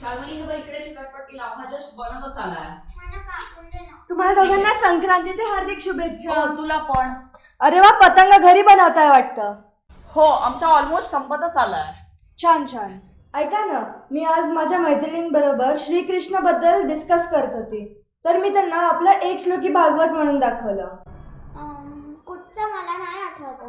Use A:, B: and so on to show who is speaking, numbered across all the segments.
A: शाल्मली हे बघ इकडे चिकटपट्टी लाव हा जस्ट बनतच आलाय.
B: मला कापून दे ना.
C: तुम्हाला दोघांना संक्रांतीच्या हार्दिक शुभेच्छा.
A: हो तुला पण.
C: अरे वा पतंग घरी बनवताय वाटतं.
A: हो आमचा ऑलमोस्ट संपतच आलाय.
C: छान छान. ऐका ना मी आज माझ्या मैत्रिणींबरोबर श्रीकृष्णबद्दल डिस्कस करत होती. तर मी त्यांना आपलं एक श्लोकी भागवत म्हणून दाखवलं.
B: कुठचं मला नाही आठवत.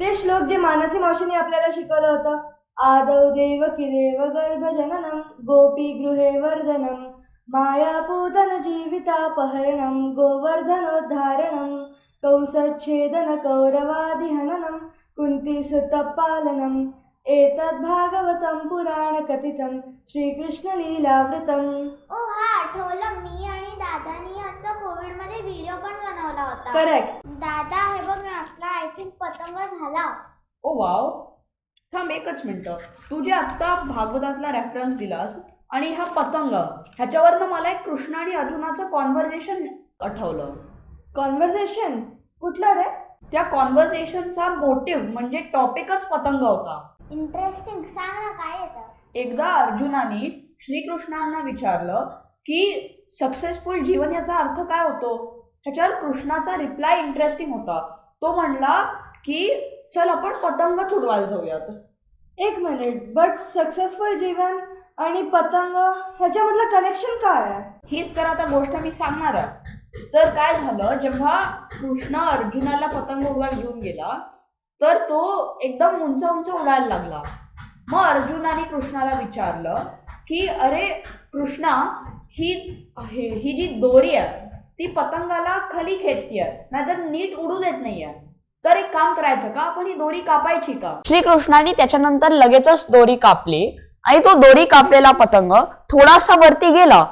C: ते श्लोक जे मानसी मावशीने आपल्याला शिकवलं होतं आदौ देवकी देव गर्भजननम गोपी गृहे वर्धनम मायापूतन जीवितापहरणम गोवर्धनोद्धारणम कौसच्छेदन कौरवादिहननम कुन्तीसुतपालनम एतद् भागवतं पुराण कथितं श्रीकृष्णलीलावृतम्
B: ओ हा आठवलं मी आणि दादानी याचा कोविडमध्ये व्हिडिओ पण बनवला होता.
C: करेक्ट.
B: दादा हे बघ ना आपला आय थिंक पतंग झाला.
A: Oh wow. थांब एकच मिनिट. तू जे आत्ता भागवतातला रेफरन्स दिलास आणि हा पतंग ह्याच्यावरनं मला एक कृष्ण आणि अर्जुनाचं कॉन्व्हर्जेशन आठवलं.
C: कॉन्व्हर्सेशन कुठलं रे?
A: त्या कॉन्व्हर्जेशनचा मोटिव्ह म्हणजे टॉपिकच पतंग होता.
B: इंटरेस्टिंग सांग ना काय येतं
A: एकदा अर्जुनाने श्रीकृष्णांना विचारलं की सक्सेसफुल जीवन याचा अर्थ काय होतो? ह्याच्यावर कृष्णाचा रिप्लाय इंटरेस्टिंग होता. तो म्हणला की चल आपण पतंग उडवायला जाऊयात.
C: एक मिनिट बट सक्सेसफुल जीवन आणि पतंग ह्याच्यामधलं कनेक्शन काय आहे?
A: हीच तर आता गोष्ट मी सांगणार आहे. तर काय झालं जेव्हा कृष्ण अर्जुनाला पतंग उडवायला घेऊन गेला तर तो एकदम उंच उंच उडायला लागला. मग अर्जुनाने कृष्णाला विचारलं की अरे कृष्णा ही ही ही जी दोरी आहे ती पतंगाला खाली खेचतीये नाहीतर नीट उडू देत नाहीये. तर एक काम करायचं का? आपण ही दोरी कापायची का? श्रीकृष्णाने त्याच्यानंतर लगेचच दोरी कापली आणि तो दोरी कापलेला पतंग थोडासा वरती गेला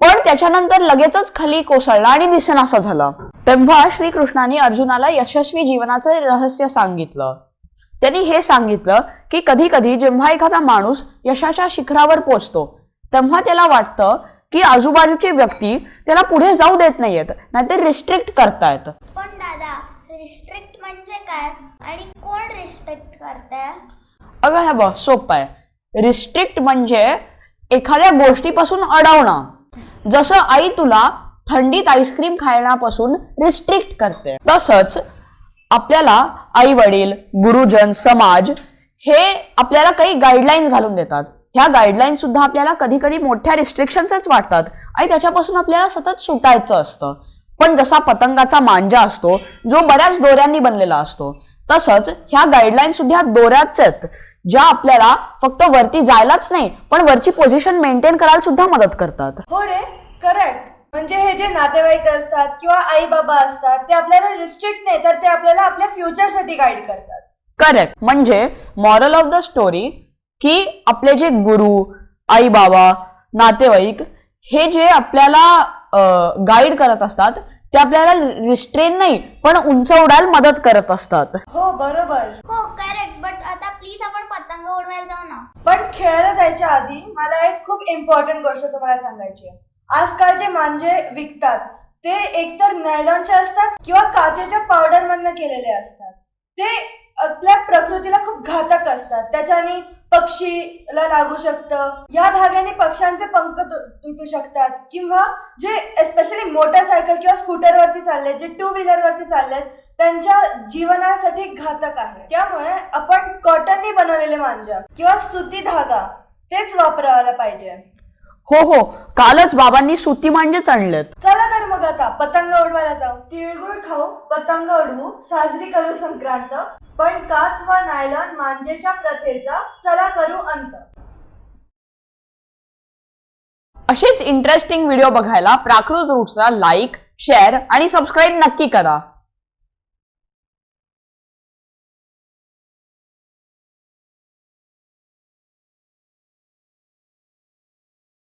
A: पण त्याच्यानंतर लगेचच खाली कोसळला आणि दिसेनासा झाला. तेव्हा श्रीकृष्णाने अर्जुनाला यशस्वी जीवनाचं रहस्य सांगितलं. त्यांनी हे सांगितलं की कधी कधी जेव्हा एखादा माणूस यशाच्या शिखरावर पोचतो तेव्हा त्याला वाटतं की आजूबाजूची व्यक्ती त्याला पुढे जाऊ देत नाहीयेत नाहीतर रिस्ट्रिक्ट करतायत.
B: पण दादा रिस्ट्रिक्ट काय आणि कोण रिस्ट्रिक्ट करतंय?
A: अगं हे बघ सोपं आहे. रिस्ट्रिक्ट म्हणजे एखाद्या गोष्टीपासून अडवणं. जसं आई तुला थंडीत आईस्क्रीम खाण्यापासून रिस्ट्रिक्ट करते. तसंच आपल्याला आई वडील गुरुजन समाज हे आपल्याला काही गाईडलाईन्स घालून देतात. ह्या गाईडलाईन सुद्धा आपल्याला कधी कधी मोठ्या रिस्ट्रिक्शन्सच वाटतात आणि त्याच्यापासून आपल्याला सतत सुटायचं असतं. पण जसा पतंगाचा मांजा असतो जो बऱ्याच दोऱ्यांनी बनलेला असतो तसंच ह्या गाईडलाईन सुद्धा दोऱ्याच आहेत ज्या आपल्याला फक्त वरती जायलाच नाही पण वरची पोझिशन मेंटेन करायला सुद्धा मदत करतात.
C: हो रे करेक्ट म्हणजे हे जे नातेवाईक असतात किंवा आई बाबा असतात ते आपल्याला रिस्ट्रिक्ट नाही तर ते आपल्याला आपल्या फ्युचरसाठी गाईड करतात.
A: करेक्ट म्हणजे मॉरल ऑफ द स्टोरी की आपले जे गुरु आई बाबा नातेवाईक हे जे आपल्याला गाईड करत असतात ते आपल्याला रिस्ट्रेन नाही पण उंच उडायला मदत करत असतात.
C: हो बरोबर.
B: हो करेक्ट बट आता प्लीज आपण पतंग उडवायला जाऊ ना.
C: पण खेळायला जायच्या आधी मला एक खूप इम्पॉर्टंट गोष्ट तुम्हाला सांगायची आहे. आजकाल जे मांजे विकतात. ते एकतर नायलॉनचे असतात किंवा काचेच्या पावडर मधनं केलेले असतात. ते आपल्या प्रकृतीला खूप घातक असतात. त्याच्याने पक्षीला लागू शकतं. या धाग्याने पक्ष्यांचे पंख तुटू शकतात. किंवा जे एस्पेशली मोटरसायकल किंवा स्कूटरवरती चाललेत जे टू व्हीलरवरती चाललेत त्यांच्या जीवनासाठी घातक आहे. त्यामुळे आपण कॉटनने बनवलेले मांजा किंवा सुती धागा तेच वापरायला पाहिजे.
A: हो हो. कालच बाबांनी सुती मांजेच आणलेत
C: चला तर मग आता पतंग उडवायला जाऊ. तिळगुळ खाऊ पतंग उडवू साजरी करू संक्रांत. पण काच व नायलॉन मांजेच्या प्रथेचा चला करू अंत.
A: असेच इंटरेस्टिंग व्हिडिओ बघायला प्राकृत रूट्सला लाईक शेअर आणि सबस्क्राईब नक्की करा.